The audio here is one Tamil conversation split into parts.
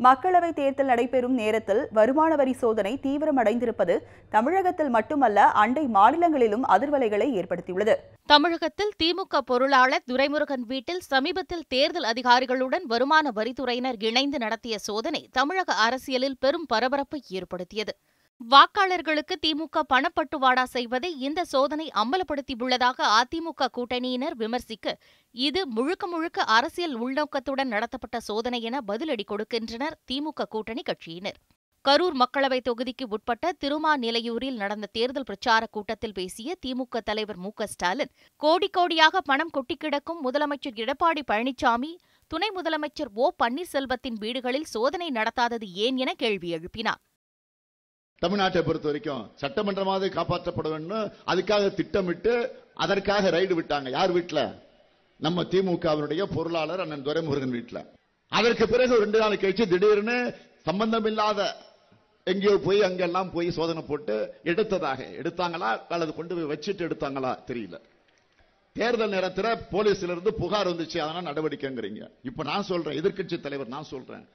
மக்களவைத் தேர்தல் நடைபெறும் நேரத்தில் வருமான வரி சோதனை தீவிரமடைந்திருப்பது தமிழகத்தில் மட்டுமல்ல அண்டை மாநிலங்களிலும் அதிர்வலைகளை ஏற்படுத்தியுள்ளது. தமிழகத்தில் திமுக பொருளாளர் துரைமுருகன் வீட்டில் சமீபத்தில் தேர்தல் அதிகாரிகளுடன் வருமான வரித்துறையினர் இணைந்து நடத்திய சோதனை தமிழக அரசியலில் பெரும் பரபரப்பை ஏற்படுத்தியது. வாக்காளர்களுக்கு திமுக பணப்பட்டுவாடா செய்வதை இந்த சோதனை அம்பலப்படுத்தியுள்ளதாக அதிமுக கூட்டணியினர் விமர்சிக்க இது முழுக்க முழுக்க அரசியல் உள்நோக்கத்துடன் நடத்தப்பட்ட சோதனை என பதிலடி கொடுக்கின்றனர் திமுக கூட்டணி கட்சியினர். கரூர் மக்களவைத் தொகுதிக்கு உட்பட்ட திருமாநிலையூரில் நடந்த தேர்தல் பிரச்சார கூட்டத்தில் பேசிய திமுக தலைவர் மு க ஸ்டாலின் கோடி கோடியாக பணம் கொட்டி கிடக்கும் முதலமைச்சர் எடப்பாடி பழனிசாமி துணை முதலமைச்சர் ஓ பன்னீர்செல்வத்தின் வீடுகளில் சோதனை நடத்தாதது ஏன் என கேள்வி எழுப்பினார். தமிழ்நாட்டை பொறுத்த வரைக்கும் சட்டமன்றமாவது காப்பாற்றப்பட வேண்டும் அதுக்காக திட்டமிட்டு அதற்காக ரைடு விட்டாங்க. யார் வீட்டில் நம்ம திமுகவினுடைய பொருளாளர் அண்ணன் துரைமுருகன் வீட்டில் அதற்கு பிறகு ரெண்டு நாள் கழிச்சு திடீர்னு சம்பந்தமில்லாத எங்கேயோ போய் அங்கெல்லாம் போய் சோதனை போட்டு எடுத்ததாக. எடுத்தாங்களா? அல்லது கொண்டு போய் வச்சுட்டு எடுத்தாங்களா? தெரியல. தேர்தல் நேரத்தில் போலீஸ்ல இருந்து புகார் வந்துச்சு. அதனால நடவடிக்கைங்கிறீங்க. இப்ப நான் சொல்றேன். எதிர்க்கட்சி தலைவர் நான் சொல்றேன்.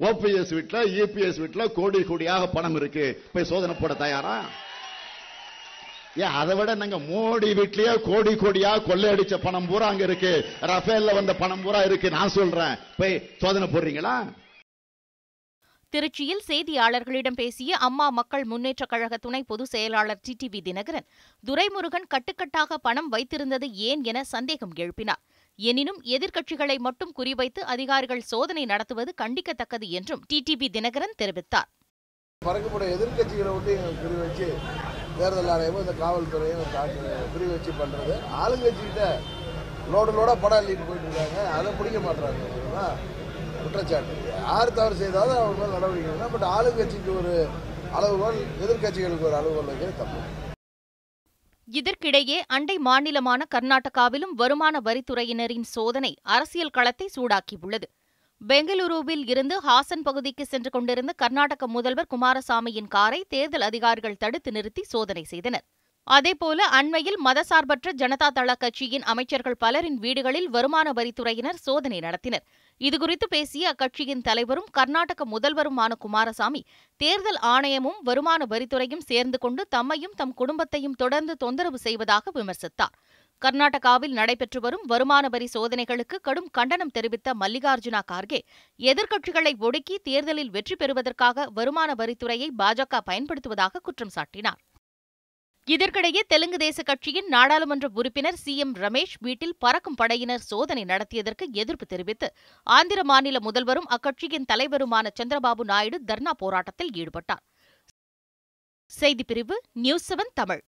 ஓபிஎஸ் வீட்டுல இபிஎஸ் வீட்டுல கோடி கோடியாக பணம் இருக்கு. போய் சோதனை போட தயாரா? ஏன் அதை விட நாங்க மோடி வீட்லயே கோடி கோடியா கொள்ளையடிச்ச பணம் பூரா அங்க இருக்கு. ரஃபேல்ல வந்த பணம் பூரா இருக்கு நான் சொல்றேன். போய் சோதனை போடுறீங்களா? திருச்சியில் செய்தியாளர்களிடம் பேசிய அம்மா மக்கள் முன்னேற்றக் கழக துணை பொதுச் செயலாளர் டிடிவி தினகரன் துரைமுருகன் கட்டுக்கட்டாக பணம் வைத்திருந்தது ஏன் என சந்தேகம் எழுப்பினார். எனினும் எதிர்க்கட்சிகளை மட்டும் குறிவைத்து அதிகாரிகள் சோதனை நடத்துவது கண்டிக்கத்தக்கது என்றும் டிடிபி தினகரன் தெரிவித்தார். பறக்கப்பட எதிர்க்கட்சிகளை விட்டு குறி வச்சு தேர்தல் ஆணையமும் இந்த காவல்துறையும் தாக்கு குறி வச்சு பண்ணுறது ஆளுங்கட்சிகிட்ட லோடு லோடாக படம் அள்ளிட்டு போயிட்டு இருக்காங்க. அதை பிடிக்க மாட்டுறாங்க குற்றச்சாட்டு. யார் தவறு செய்தாலும் அவங்க நடவடிக்கை பட் ஆளுங்கட்சிக்கு ஒரு அளவுகோல் எதிர்க்கட்சிகளுக்கு ஒரு அளவுகோல் வைக்கிறது தப்பு. இதற்கிடையே அண்டை மாநிலமான கர்நாடகாவிலும் வருமான வரித்துறையினரின் சோதனை அரசியல் களத்தை சூடாக்கியுள்ளது. பெங்களூருவில் இருந்து ஹாசன் பகுதிக்கு சென்று கொண்டிருந்த கர்நாடக முதல்வர் குமாரசாமியின் காரை தேர்தல் அதிகாரிகள் தடுத்து நிறுத்தி சோதனை செய்தனர். அதேபோல அண்மையில் மதசார்பற்ற ஜனதா தள கட்சியின் அமைச்சர்கள் பலரின் வீடுகளில் வருமான வரித்துறையினர் சோதனை நடத்தினர். இதுகுறித்து பேசிய அக்கட்சியின் தலைவரும் கர்நாடக முதல்வருமான குமாரசாமி தேர்தல் ஆணையமும் வருமான வரித்துறையும் சேர்ந்து கொண்டு தம்மையும் தம் குடும்பத்தையும் தொடர்ந்து தொந்தரவு செய்வதாக விமர்சித்தார். கர்நாடகாவில் நடைபெற்று வரும் வருமான வரி சோதனைகளுக்கு கடும் கண்டனம் தெரிவித்த மல்லிகார்ஜுனா கார்கே எதிர்க்கட்சிகளை ஒடுக்கி தேர்தலில் வெற்றி பெறுவதற்காக வருமான வரித்துறையை பாஜக பயன்படுத்துவதாக குற்றம் சாட்டினார். இதற்கிடையே தெலுங்கு தேச கட்சியின் நாடாளுமன்ற உறுப்பினர் சி எம் ரமேஷ் வீட்டில் பறக்கும் படையினர் சோதனை நடத்தியதற்கு எதிர்ப்பு தெரிவித்து ஆந்திர மாநில முதல்வரும் அக்கட்சியின் தலைவருமான சந்திரபாபு நாயுடு தர்ணா போராட்டத்தில் ஈடுபட்டார். செய்திப்பிரிவு நியூஸ் செவன் தமிழ்.